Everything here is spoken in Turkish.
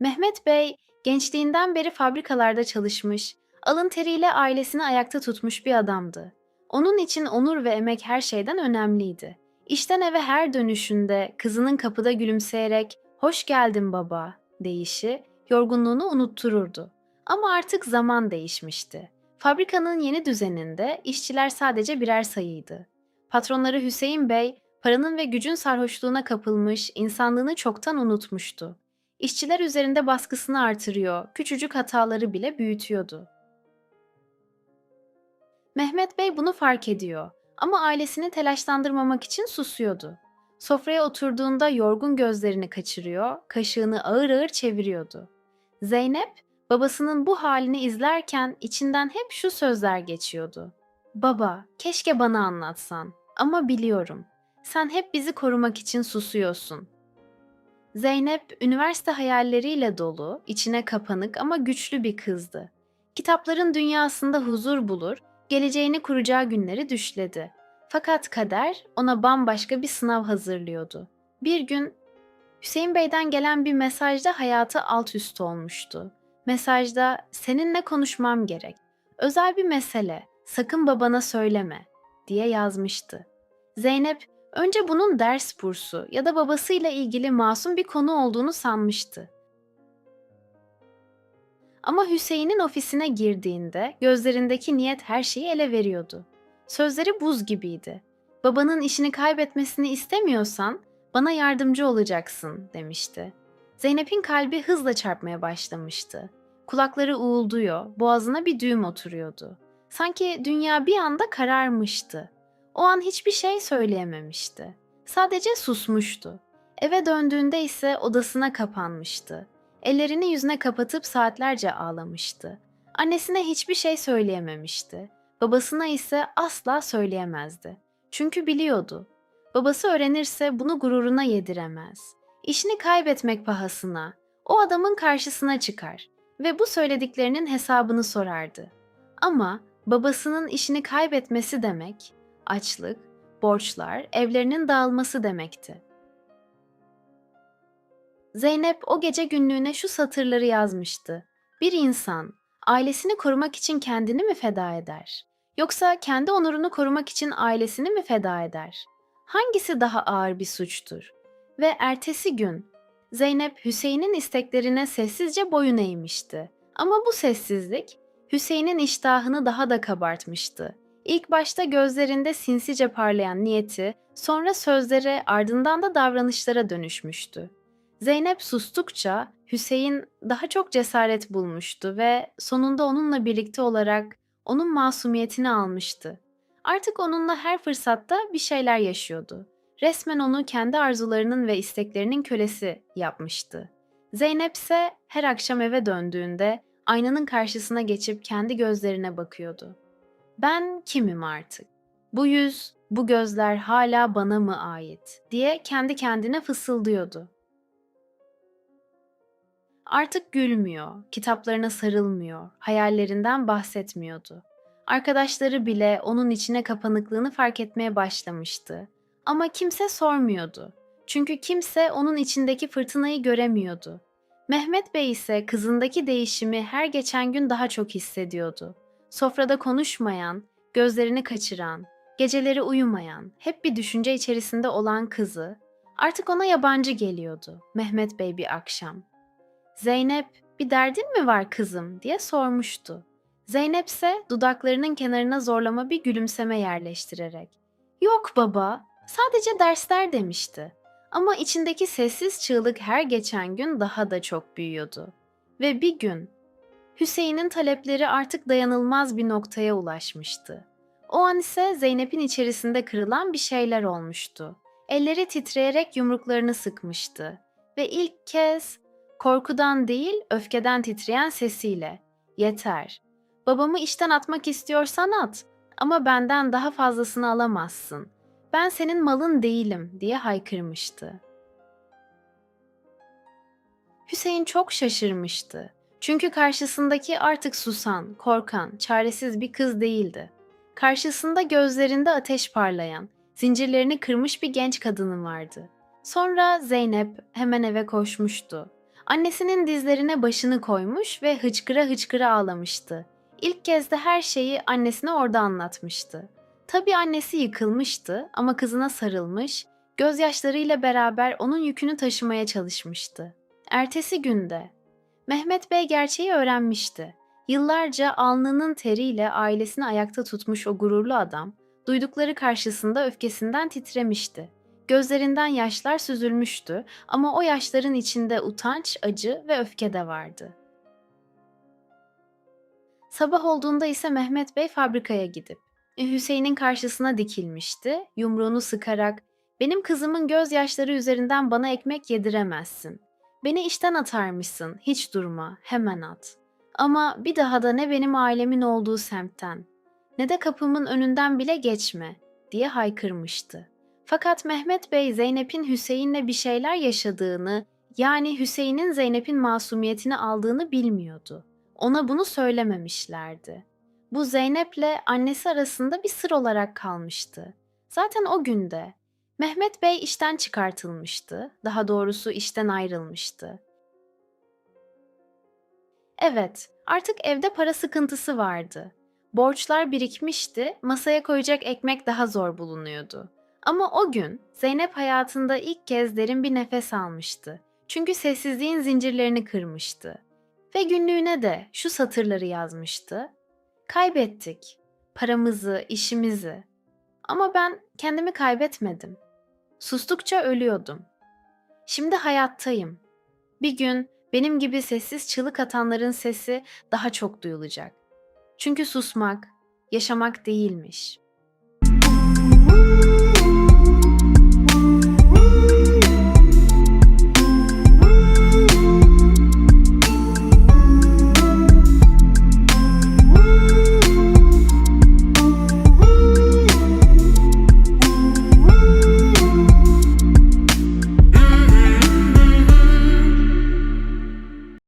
Mehmet Bey gençliğinden beri fabrikalarda çalışmış, alın teriyle ailesini ayakta tutmuş bir adamdı. Onun için onur ve emek her şeyden önemliydi. İşten eve her dönüşünde kızının kapıda gülümseyerek "Hoş geldin baba." deyişi yorgunluğunu unuttururdu. Ama artık zaman değişmişti. Fabrikanın yeni düzeninde işçiler sadece birer sayıydı. Patronları Hüseyin Bey, paranın ve gücün sarhoşluğuna kapılmış, insanlığını çoktan unutmuştu. İşçiler üzerinde baskısını artırıyor, küçücük hataları bile büyütüyordu. Mehmet Bey bunu fark ediyor ama ailesini telaşlandırmamak için susuyordu. Sofraya oturduğunda yorgun gözlerini kaçırıyor, kaşığını ağır ağır çeviriyordu. Zeynep, babasının bu halini izlerken içinden hep şu sözler geçiyordu. Baba, keşke bana anlatsan ama biliyorum. Sen hep bizi korumak için susuyorsun. Zeynep, üniversite hayalleriyle dolu, içine kapanık ama güçlü bir kızdı. Kitapların dünyasında huzur bulur, geleceğini kuracağı günleri düşledi. Fakat kader ona bambaşka bir sınav hazırlıyordu. Bir gün Hüseyin Bey'den gelen bir mesajda hayatı alt üst olmuştu. Mesajda seninle konuşmam gerek. Özel bir mesele. Sakın babana söyleme diye yazmıştı. Zeynep önce bunun ders bursu ya da babasıyla ilgili masum bir konu olduğunu sanmıştı. Ama Hüseyin'in ofisine girdiğinde gözlerindeki niyet her şeyi ele veriyordu. Sözleri buz gibiydi. Babanın işini kaybetmesini istemiyorsan bana yardımcı olacaksın demişti. Zeynep'in kalbi hızla çarpmaya başlamıştı. Kulakları uğulduyor, boğazına bir düğüm oturuyordu. Sanki dünya bir anda kararmıştı. O an hiçbir şey söyleyememişti. Sadece susmuştu. Eve döndüğünde ise odasına kapanmıştı. Ellerini yüzüne kapatıp saatlerce ağlamıştı. Annesine hiçbir şey söyleyememişti. Babasına ise asla söyleyemezdi. Çünkü biliyordu. Babası öğrenirse bunu gururuna yediremez. İşini kaybetmek pahasına o adamın karşısına çıkar ve bu söylediklerinin hesabını sorardı. Ama babasının işini kaybetmesi demek açlık, borçlar, evlerinin dağılması demekti. Zeynep o gece günlüğüne şu satırları yazmıştı. Bir insan ailesini korumak için kendini mi feda eder? Yoksa kendi onurunu korumak için ailesini mi feda eder? Hangisi daha ağır bir suçtur? Ve ertesi gün Zeynep Hüseyin'in isteklerine sessizce boyun eğmişti. Ama bu sessizlik Hüseyin'in iştahını daha da kabartmıştı. İlk başta gözlerinde sinsice parlayan niyeti, sonra sözlere, ardından da davranışlara dönüşmüştü. Zeynep sustukça Hüseyin daha çok cesaret bulmuştu ve sonunda onunla birlikte olarak onun masumiyetini almıştı. Artık onunla her fırsatta bir şeyler yaşıyordu. Resmen onu kendi arzularının ve isteklerinin kölesi yapmıştı. Zeynep ise her akşam eve döndüğünde aynanın karşısına geçip kendi gözlerine bakıyordu. Ben kimim artık? Bu yüz, bu gözler hala bana mı ait diye kendi kendine fısıldıyordu. Artık gülmüyor, kitaplarına sarılmıyor, hayallerinden bahsetmiyordu. Arkadaşları bile onun içine kapanıklığını fark etmeye başlamıştı. Ama kimse sormuyordu. Çünkü kimse onun içindeki fırtınayı göremiyordu. Mehmet Bey ise kızındaki değişimi her geçen gün daha çok hissediyordu. Sofrada konuşmayan, gözlerini kaçıran, geceleri uyumayan, hep bir düşünce içerisinde olan kızı artık ona yabancı geliyordu Mehmet Bey bir akşam. Zeynep, bir derdin mi var kızım diye sormuştu. Zeynep ise dudaklarının kenarına zorlama bir gülümseme yerleştirerek. Yok baba, sadece dersler demişti. Ama içindeki sessiz çığlık her geçen gün daha da çok büyüyordu. Ve bir gün Hüseyin'in talepleri artık dayanılmaz bir noktaya ulaşmıştı. O an ise Zeynep'in içerisinde kırılan bir şeyler olmuştu. Elleri titreyerek yumruklarını sıkmıştı ve ilk kez korkudan değil öfkeden titreyen sesiyle "Yeter. Babamı işten atmak istiyorsan at ama benden daha fazlasını alamazsın. Ben senin malın değilim." diye haykırmıştı. Hüseyin çok şaşırmıştı. Çünkü karşısındaki artık susan, korkan, çaresiz bir kız değildi. Karşısında gözlerinde ateş parlayan, zincirlerini kırmış bir genç kadının vardı. Sonra Zeynep hemen eve koşmuştu. Annesinin dizlerine başını koymuş ve hıçkıra hıçkıra ağlamıştı. İlk kez de her şeyi annesine orada anlatmıştı. Tabii annesi yıkılmıştı ama kızına sarılmış, gözyaşlarıyla beraber onun yükünü taşımaya çalışmıştı. Ertesi günde Mehmet Bey gerçeği öğrenmişti. Yıllarca alnının teriyle ailesini ayakta tutmuş o gururlu adam, duydukları karşısında öfkesinden titremişti. Gözlerinden yaşlar süzülmüştü ama o yaşların içinde utanç, acı ve öfke de vardı. Sabah olduğunda ise Mehmet Bey fabrikaya gidip e, Hüseyin'in karşısına dikilmişti. Yumruğunu sıkarak "Benim kızımın gözyaşları üzerinden bana ekmek yediremezsin. Beni işten atarmışsın. Hiç durma. Hemen at. Ama bir daha da ne benim ailemin olduğu semtten ne de kapımın önünden bile geçme." diye haykırmıştı. Fakat Mehmet Bey Zeynep'in Hüseyin'le bir şeyler yaşadığını, yani Hüseyin'in Zeynep'in masumiyetini aldığını bilmiyordu. Ona bunu söylememişlerdi. Bu Zeynep'le annesi arasında bir sır olarak kalmıştı. Zaten o günde Mehmet Bey işten çıkartılmıştı. Daha doğrusu işten ayrılmıştı. Evet, artık evde para sıkıntısı vardı. Borçlar birikmişti, masaya koyacak ekmek daha zor bulunuyordu. Ama o gün Zeynep hayatında ilk kez derin bir nefes almıştı. Çünkü sessizliğin zincirlerini kırmıştı. Ve günlüğüne de şu satırları yazmıştı. Kaybettik. Paramızı, işimizi. Ama ben kendimi kaybetmedim. Sustukça ölüyordum. Şimdi hayattayım. Bir gün benim gibi sessiz çığlık atanların sesi daha çok duyulacak. Çünkü susmak yaşamak değilmiş.